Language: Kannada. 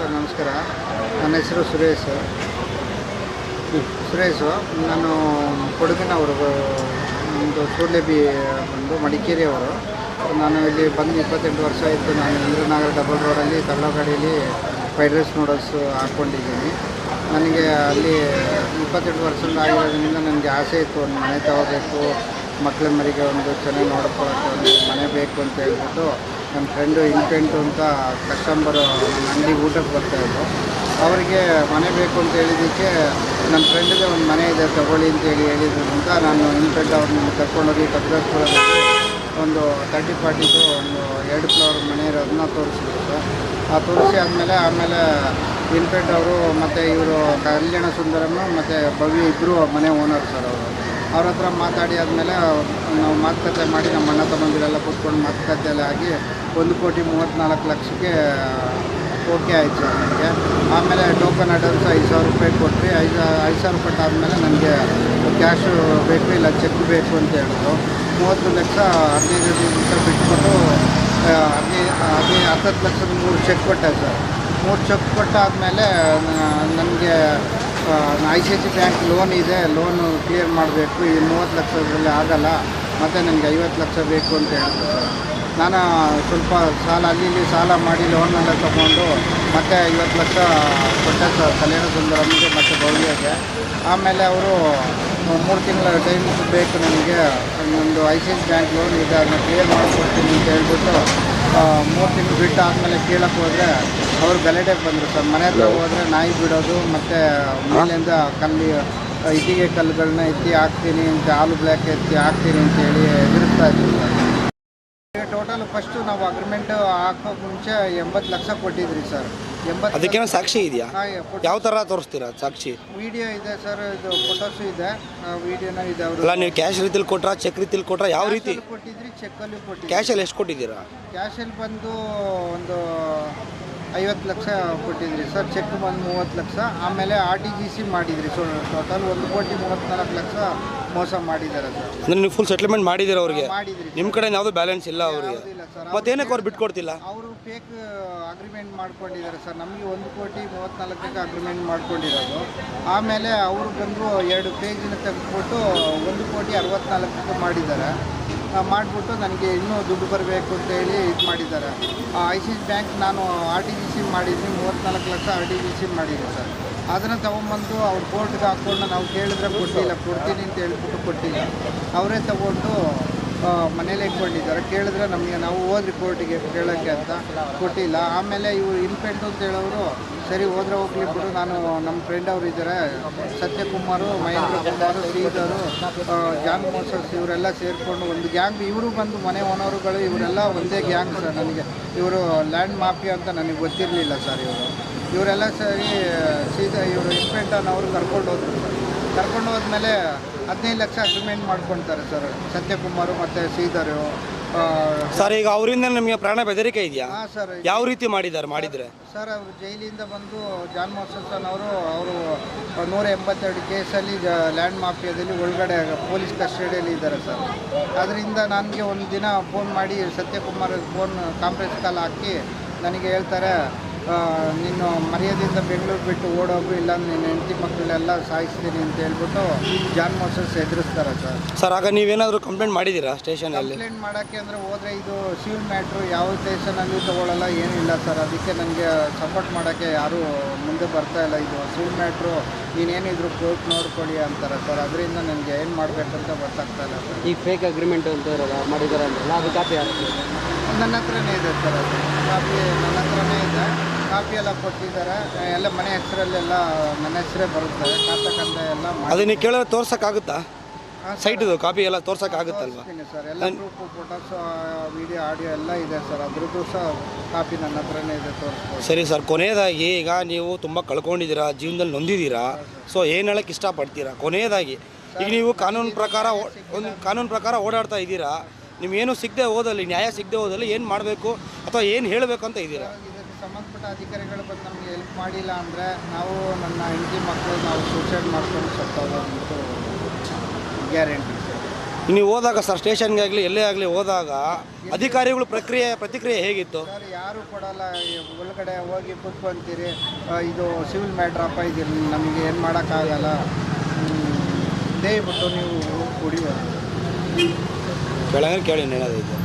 ಸರ್, ನಮಸ್ಕಾರ. ನನ್ನ ಹೆಸರು ಸುರೇಶ್. ಸುರೇಶು, ನಾನು ಕೊಡಗಿನವರು, ಒಂದು ಸೂರ್ಲೆಬಿ ಬಂದು ಮಡಿಕೇರಿಯವರು. ನಾನು ಇಲ್ಲಿ ಬಂದು ಇಪ್ಪತ್ತೆಂಟು ವರ್ಷ ಆಯಿತು. ನಾನು ಇಂದ್ರನಗರ ಡಬಲ್ ರೋಡಲ್ಲಿ, ತಳ್ಳಗಾಡಿಯಲ್ಲಿ ಫ್ರೈಡ್ ರೈಸ್ ನೂಡಲ್ಸ್ ಹಾಕ್ಕೊಂಡಿದ್ದೀನಿ ನನಗೆ ಅಲ್ಲಿ ಇಪ್ಪತ್ತೆಂಟು ವರ್ಷದಿಂದ ಆಗಿರೋದ್ರಿಂದ ನನಗೆ ಆಸೆ ಇತ್ತು. ಒಂದು ಮನೆ ತಗೋಬೇಕು ಮಕ್ಕಳ ಮರಿಗೆ ಒಂದು ಚೆನ್ನಾಗಿ ನೋಡ್ಕೊಳ್ಳೋಕ್ಕೆ ಒಂದು ಮನೆ ಬೇಕು ಅಂತ ಹೇಳ್ಬಿಟ್ಟು ನನ್ನ ಫ್ರೆಂಡು ಇಂಟೆಂಟು ಅಂತ ಕಸ್ಟಂಬರು ನಮ್ಮ ಅಂಗಡಿ ಊಟಕ್ಕೆ ಬರ್ತಾಯಿದ್ರು ಅವರಿಗೆ ಮನೆ ಬೇಕು ಅಂತ ಹೇಳಿದ್ದಕ್ಕೆ ನನ್ನ ಫ್ರೆಂಡಿಗೆ ಒಂದು ಮನೆ ಇದೆ, ತಗೊಳ್ಳಿ ಅಂತ ಹೇಳಿ ಹೇಳಿದ್ರು ಅಂತ ನಾನು ಇಂಟೆಂಟ್ ಅವ್ರನ್ನ ಕರ್ಕೊಂಡೋಗಿ ಕದ್ರಾಸ್ಪುರದಲ್ಲಿ ಒಂದು ತರ್ಟಿ ಫಾರ್ಟಿದು ಒಂದು ಎರಡು ಫ್ಲೋರ್ ಮನೆ ಇರೋದನ್ನ ತೋರಿಸಿದ್ರು. ಸರ್ ಆ ತೋರಿಸಿ ಆದಮೇಲೆ, ಆಮೇಲೆ ಇನ್ಫೆಂಟ್ ಅವರು ಮತ್ತು ಇವರು ಕಲ್ಯಾಣ ಸುಂದರಮ್ಮ ಮತ್ತು ಭವ್ಯ ಇಬ್ಬರು ಮನೆ ಓನರ್ ಸರ್ ಅವರು. ಅವ್ರ ಹತ್ರ ಮಾತಾಡಿ ಆದಮೇಲೆ ನಾವು ಮಾತುಕತೆ ಮಾಡಿ ನಮ್ಮ ಅಣ್ಣ ತಮ್ಮಂದಿರೆಲ್ಲ ಕೂತ್ಕೊಂಡು ಮಾತುಕತೆ ಎಲ್ಲ ಆಗಿ ಒಂದು ಕೋಟಿ ಮೂವತ್ತ್ನಾಲ್ಕು ಲಕ್ಷಕ್ಕೆ ಓಕೆ ಆಯಿತು ಸರ್ ನನಗೆ ಆಮೇಲೆ ಟೋಕನ್ ಅಡ್ವಾನ್ಸ್ ಐದು ಸಾವಿರ ರೂಪಾಯಿ ಕೊಟ್ಟರೆ ಐದು ಐದು ಸಾವಿರ ಕೊಟ್ಟಾದಮೇಲೆ ನನಗೆ ಕ್ಯಾಶು ಬೇಕು ಇಲ್ಲ ಚೆಕ್ ಬೇಕು ಅಂತ ಹೇಳಿದ್ರು. ಮೂವತ್ತು ಲಕ್ಷ ಹದಿನೈದು ದಿವಸ ಬಿಟ್ಕೊಂಡು ಹದಿನೈದು ಹದಿನೈದು ಹತ್ತತ್ತು ಲಕ್ಷದ ಮೂರು ಚೆಕ್ ಕೊಟ್ಟೆ ಸರ್. ಮೂರು ಚೆಕ್ ಕೊಟ್ಟಾದಮೇಲೆ ನನಗೆ I C I C bank loan ಇದೆ ಲೋನು ಕ್ಲಿಯರ್ ಮಾಡಬೇಕು, ಈ ಮೂವತ್ತು ಲಕ್ಷದಲ್ಲಿ ಆಗಲ್ಲ, ಮತ್ತು ನನಗೆ ಐವತ್ತು ಲಕ್ಷ ಬೇಕು ಅಂತ ಹೇಳಿದ್ರು ನಾನು ಸ್ವಲ್ಪ ಸಾಲ, ಅಲ್ಲಿ ಇಲ್ಲಿ ಸಾಲ ಮಾಡಿ ಲೋನೆಲ್ಲ ತೊಗೊಂಡು, ಮತ್ತೆ ಐವತ್ತು ಲಕ್ಷ ಕೊಟ್ಟೆ ಕಲ್ಯಾಣ ಸುಂದರಮ್ಗೆ ಮತ್ತು ಭವ್ಯಗೆ ಆಮೇಲೆ ಅವರು ಮೂರು ತಿಂಗಳ ಟೈಮ್ ಬೇಕು ನನಗೆ ಒಂದು I C I C bank loan ಇದೆ, ಅದನ್ನ ಕ್ಲಿಯರ್ ಮಾಡಿಕೊಡ್ತೀನಿ ಅಂತ ಹೇಳ್ಬಿಟ್ಟು ಮೂರು ತಿಂಗಳು ಬಿಟ್ಟು ಆದಮೇಲೆ ಕೇಳೋಕ್ಕೆ ಹೋದರೆ ಅವರು ಗಲಾಟೆಗೆ ಬಂದರು ಸರ್. ಮನೆ ಹತ್ರ ಹೋದರೆ ನಾಯಿ ಬಿಡೋದು ಮತ್ತು ಮನೆಯಿಂದ ಕಲ್ಲಿ ಇಟ್ಟಿಗೆ ಕಲ್ಲುಗಳನ್ನ ಎತ್ತಿ ಹಾಕ್ತೀನಿ ಅಂತ ಹಾಲು ಬ್ಲ್ಯಾಕ್ ಎತ್ತಿ ಹಾಕ್ತೀನಿ ಅಂತ ಹೇಳಿ ಎದುರಿಸ್ತಾ ಇದ್ರು ಸರ್. ಟೋಟಲ್ ಫಸ್ಟು ನಾವು ಅಗ್ರಿಮೆಂಟ್ ಹಾಕೋಕೆ ಮುಂಚೆ ಎಂಬತ್ತು ಲಕ್ಷ ಕೊಟ್ಟಿದ್ರಿ ಸರ್. ಎಂಬತ್ತು ಅದಕ್ಕೆ ಸಾಕ್ಷಿ ಇದೆಯಾ? ಯಾವ ಥರ ತೋರಿಸ್ತೀರಾ ಸಾಕ್ಷಿ? ವಿಡಿಯೋ ಇದೆ ಸರ್ ಇದು ಫೋಟೋಸು ಇದೆ. ವಿಡಿಯೋನ ಇದೆ ಅವರು ಅಲ್ಲ ನೀವು ಕ್ಯಾಶ್ ರೀತಿಲಿ ಕೊಟ್ರಾ ಚೆಕ್ ರೀತಿಲಿ ಕೊಟ್ರಾ ಯಾವ ರೀತಿ? ಕೊಟ್ಟಿದ್ರಿ ಚೆಕ್ಕಲ್ಲಿ ಕೊಟ್ಟಿದ್ರಿ. ಕ್ಯಾಶಲ್ಲಿ ಎಷ್ಟು ಕೊಟ್ಟಿದ್ದೀರಾ? ಕ್ಯಾಶಲ್ಲಿ ಬಂದು ಒಂದು ಐವತ್ತು ಲಕ್ಷ ಕೊಟ್ಟಿದ್ರಿ ಸರ್ ಚೆಕ್ ಬಂದು ಮೂವತ್ತು ಲಕ್ಷ. ಆಮೇಲೆ ಆರ್ ಟಿ ಜಿ ಸಿ ಮಾಡಿದ್ರಿ ಸೊ ಟೋಟಲ್ ಒಂದು ಕೋಟಿ ಮೂವತ್ತ್ನಾಲ್ಕು ಲಕ್ಷ ಮೋಸ ಮಾಡಿದ್ದಾರೆ ಸರ್. ಅಂದ್ರೆ ನೀವು ಫುಲ್ ಸೆಟ್ಲ್ಮೆಂಟ್ ಮಾಡಿದ್ದೀರ ಅವ್ರಿಗೆ? ಮಾಡಿದ್ರಿ ನಿಮ್ಮ ಕಡೆ ಯಾವುದೂ ಬ್ಯಾಲೆನ್ಸ್ ಇಲ್ಲ ಅವ್ರಿಗೆ? ಯಾವುದಿಲ್ಲ ಸರ್. ಮತ್ತೇನಕ್ಕೆ ಅವ್ರು ಬಿಟ್ಕೊಡ್ತಿಲ್ಲ? ಅವರು ಫೇಕ್ ಅಗ್ರಿಮೆಂಟ್ ಮಾಡ್ಕೊಂಡಿದ್ದಾರೆ ಸರ್. ನಮಗೆ ಒಂದು ಕೋಟಿ ಮೂವತ್ತ್ನಾಲ್ಕಕ್ಕೆ ಅಗ್ರಿಮೆಂಟ್ ಮಾಡ್ಕೊಂಡಿರೋದು. ಆಮೇಲೆ ಅವರು ಬಂದು ಎರಡು ಪೇಜಿನ ತೆಗೆದುಬಿಟ್ಟು ಒಂದು ಕೋಟಿ ಅರವತ್ನಾಲ್ಕಕ್ಕೆ ಮಾಡಿದ್ದಾರೆ. ಮಾಡಿಬಿಟ್ಟು ನನಗೆ ಇನ್ನೂ ದುಡ್ಡು ಬರಬೇಕು ಅಂತ ಹೇಳಿ ಇದು ಮಾಡಿದ್ದಾರೆ. ಐ ಸಿ ಬ್ಯಾಂಕ್ ನಾನು ಆರ್ ಟಿ ಜಿ ಸಿ ಮಾಡಿದ್ದೀನಿ ಮೂವತ್ತ್ನಾಲ್ಕು lakh R T G C ಮಾಡಿದ್ದೀನಿ ಸರ್. ಅದನ್ನು ತೊಗೊಂಬಂದು ಅವ್ರು ಕೋರ್ಟ್ಗೆ ಹಾಕ್ಕೊಂಡು ನಾವು ಕೇಳಿದ್ರೆ ಕೊಟ್ಟಿಲ್ಲ, ಕೊಡ್ತೀನಿ ಅಂತ ಹೇಳ್ಬಿಟ್ಟು ಕೊಟ್ಟಿಲ್ಲ. ಅವರೇ ತಗೊಂಡು ಮನೇಲಿ ಇಟ್ಕೊಂಡಿದ್ದಾರೆ. ಕೇಳಿದ್ರೆ ನಮಗೆ ನಾವು ಹೋದ್ರಿ ಕೋರ್ಟಿಗೆ ಕೇಳೋಕ್ಕೆ ಅಂತ ಕೊಟ್ಟಿಲ್ಲ. ಆಮೇಲೆ ಇವರು ಇನ್ಫೆಂಟ್ ಅಂತ ಹೇಳೋರು, ಸರಿ, ಹೋದ್ರೆ ಹೋಗ್ಲಿ ಬಿಡು. ನಾನು ನಮ್ಮ ಫ್ರೆಂಡ್ ಅವರು ಇದ್ದಾರೆ ಸತ್ಯಕುಮಾರು, ಮಹೇಂದ್ರ ಕುಮಾರ್, ಶ್ರೀಧರು ಗ್ಯಾಂಗ್ ಮೋಸಸ್ ಇವರೆಲ್ಲ ಸೇರಿಕೊಂಡು ಒಂದು ಗ್ಯಾಂಗ್ ಇವರು ಬಂದು ಮನೆ ಓನರುಗಳು ಇವರೆಲ್ಲ ಒಂದೇ ಗ್ಯಾಂಗ್ ಸರ್ ನನಗೆ. ಇವರು ಲ್ಯಾಂಡ್ ಮಾಫಿಯಾ ಅಂತ ನನಗೆ ಗೊತ್ತಿರಲಿಲ್ಲ ಸರ್ ಇವರು. ಇವರೆಲ್ಲ ಸರಿ, ಸೀದಾ ಇವರು ಇನ್ಫೆಂಟನ್ನು ಅನ್ನೋರು ಕರ್ಕೊಂಡು ಹೋದ್ರು ಕರ್ಕೊಂಡು ಹೋದ್ಮೇಲೆ ಹದಿನೈದು ಲಕ್ಷ ಅಗ್ರಿಮೆಂಟ್ ಮಾಡ್ಕೊಳ್ತಾರೆ ಸರ್ ಸತ್ಯಕುಮಾರು ಮತ್ತು ಶ್ರೀಧರು ಸರ್ ಈಗ ಅವರಿಂದ ನಿಮಗೆ ಪ್ರಾಣ ಬೆದರಿಕೆ ಇದೆಯಾ? ಹಾಂ ಸರ್ ಯಾವ ರೀತಿ ಮಾಡಿದ್ದಾರೆ ಮಾಡಿದರೆ? ಸರ್ ಅವರು ಜೈಲಿಂದ ಬಂದು ಜಾನ್ ಮೋಸನ್ ಅವರು ಅವರು ನೂರ ಎಂಬತ್ತೆರಡು ಕೇಸಲ್ಲಿ ಜ ಲ್ಯಾಂಡ್ ಮಾಫಿಯಾದಲ್ಲಿ ಒಳಗಡೆ ಪೊಲೀಸ್ ಕಸ್ಟಡಿಯಲ್ಲಿ ಇದ್ದಾರೆ ಸರ್ ಅದರಿಂದ ನನಗೆ ಒಂದು ದಿನ ಫೋನ್ ಮಾಡಿ ಸತ್ಯಕುಮಾರ್ ಫೋನ್ ಕಾನ್ಫರೆನ್ಸ್ ಕಾಲ್ ಹಾಕಿ ನನಗೆ ಹೇಳ್ತಾರೆ ನೀನು ಮರ್ಯಾದೆಯಿಂದ ಬೆಂಗಳೂರು ಬಿಟ್ಟು ಓಡೋಗು ಇಲ್ಲ ನಿನ್ನ ಹೆಂಡತಿ ಮಕ್ಕಳೆಲ್ಲ ಸಾಯಿಸ್ತೀನಿ ಅಂತ ಹೇಳ್ಬಿಟ್ಟು ಜಾನ್ ಮೋಸಸ್ ಎದುರಿಸ್ತಾರೆ ಸರ್. ಸರ್ ಆಗ ನೀವೇನಾದರೂ ಕಂಪ್ಲೇಂಟ್ ಮಾಡಿದ್ದೀರಾ ಸ್ಟೇಷನಲ್ಲಿ? ಕಂಪ್ಲೇಂಟ್ ಮಾಡೋಕ್ಕೆ ಅಂದರೆ ಹೋದರೆ ಇದು ಸಿವಿಲ್ ಮ್ಯಾಟ್ರು ಯಾವ ಸ್ಟೇಷನಲ್ಲಿ ತೊಗೊಳ್ಳಲ್ಲ ಏನಿಲ್ಲ ಸರ್. ಅದಕ್ಕೆ ನನಗೆ ಸಪೋರ್ಟ್ ಮಾಡೋಕ್ಕೆ ಯಾರೂ ಮುಂದೆ ಬರ್ತಾ ಇಲ್ಲ. ಇದು ಸಿವಿಲ್ ಮ್ಯಾಟ್ರು ನೀನೇನಿದ್ರು ಕೋರ್ಟ್ ನೋಡ್ಕೊಳ್ಳಿ ಅಂತಾರೆ ಸರ್. ಅದರಿಂದ ನನಗೆ ಏನು ಮಾಡಬೇಕಂತ ಗೊತ್ತಾಗ್ತಾ ಇಲ್ಲ ಸರ್. ಈಗ ಫೇಕ್ ಅಗ್ರಿಮೆಂಟ್ ಅಂತ ಇರೋಲ್ಲ ಮಾಡಿದ್ದಾರೆ ಅಂದ್ರಲ್ಲ ಅದು ಕಾಪಿ ಆಗ್ತದೆ. ನನ್ನ ಹತ್ರನೇ ಇದೆ ಸರ್ ಅದು. ಕಾಪಿ ನನ್ನ ಹತ್ರನೇ ಇದೆ. ಕಾಪಿ ಎಲ್ಲ ಕೊಟ್ಟಿದ್ದಾರೆ. ಎಲ್ಲ ಮನೆ ಹೆಸರಲ್ಲೆಲ್ಲ ನನ್ನ ಹೆಸರೇ ಬರುತ್ತೆ. ಖಾತೆ ಎಲ್ಲ ಮಾಡಿ ಅದು ನೀವು ಕೇಳಿದ್ರೆ ತೋರ್ಸೋಕ್ಕಾಗುತ್ತಾ? ಹಾಂ ಸೈಟ್ದು ಕಾಪಿ ಎಲ್ಲ ತೋರ್ಸೋಕ್ಕಾಗುತ್ತಲ್ವಾ? ತೋರಿಸ್ತೀನಿ ಸರ್. ಎಲ್ಲ ಪ್ರೂಫು ಫೋಟೋಸ್ ವಿಡಿಯೋ ಆಡಿಯೋ ಎಲ್ಲ ಇದೆ ಸರ್. ಅದ್ರದ್ದು ಸಹ ಕಾಪಿ ನನ್ನ ಹತ್ರನೇ ಇದೆ ತೋರಿಸ್ಬೋದು. ಸರಿ ಸರ್. ಕೊನೆಯದಾಗಿ ಈಗ ನೀವು ತುಂಬ ಕಳ್ಕೊಂಡಿದ್ದೀರಾ ಜೀವನದಲ್ಲಿ ನೊಂದಿದ್ದೀರಾ? ಸೊ ಏನು ಹೇಳಕ್ಕೆ ಇಷ್ಟಪಡ್ತೀರಾ? ಕೊನೆಯದಾಗಿ ಈಗ ನೀವು ಕಾನೂನು ಪ್ರಕಾರ ಓ- ಒಂದು ಕಾನೂನು ಪ್ರಕಾರ ಓಡಾಡ್ತಾ ಇದ್ದೀರಾ? ನಿಮ್ಗೇನು ಸಿಗದೆ ಹೋದಲ್ಲಿ ನ್ಯಾಯ ಸಿಗದೆ ಹೋದಲ್ಲಿ ಏನು ಮಾಡಬೇಕು ಅಥವಾ ಏನು ಹೇಳಬೇಕು ಅಂತ ಇದ್ದೀರಾ? ಸಂಬಂಧಪಟ್ಟ ಅಧಿಕಾರಿಗಳು ಬಂದು ನಮಗೆ ಹೆಲ್ಪ್ ಮಾಡಿಲ್ಲ ಅಂದರೆ ನಾವು ನನ್ನ ಹೆಂಡತಿ ಮಕ್ಕಳು ನಾವು ಸೂಸೈಡ್ ಮಾಡ್ಕೊಂಡು ಸತ್ತೋಗೋದಂತೂ ಗ್ಯಾರಂಟಿ ಸರ್. ನೀವು ಹೋದಾಗ ಸರ್ ಸ್ಟೇಷನ್ಗೆ ಆಗಲಿ ಎಲ್ಲೇ ಆಗಲಿ ಹೋದಾಗ ಅಧಿಕಾರಿಗಳು ಪ್ರಕ್ರಿಯೆ ಪ್ರತಿಕ್ರಿಯೆ ಹೇಗಿತ್ತು? ಸರ್ ಯಾರು ಕೊಡಲ್ಲ. ಈ ಒಳಗಡೆ ಹೋಗಿ ಕೂತ್ಕೊಂತೀರಿ. ಆ, ಇದು ಸಿವಿಲ್ ಮ್ಯಾಟ್ರಪ್ಪ ಇದು ನಮಗೆ ಏನು ಮಾಡೋಕ್ಕಾಗಲ್ಲ. ದಯವಿಟ್ಟು ನೀವು ಕುಡಿಯೋದು. ಬೆಳಗ್ಗೆ ಕೇಳಿ ಏನಾದ್ರು ಇದೆ?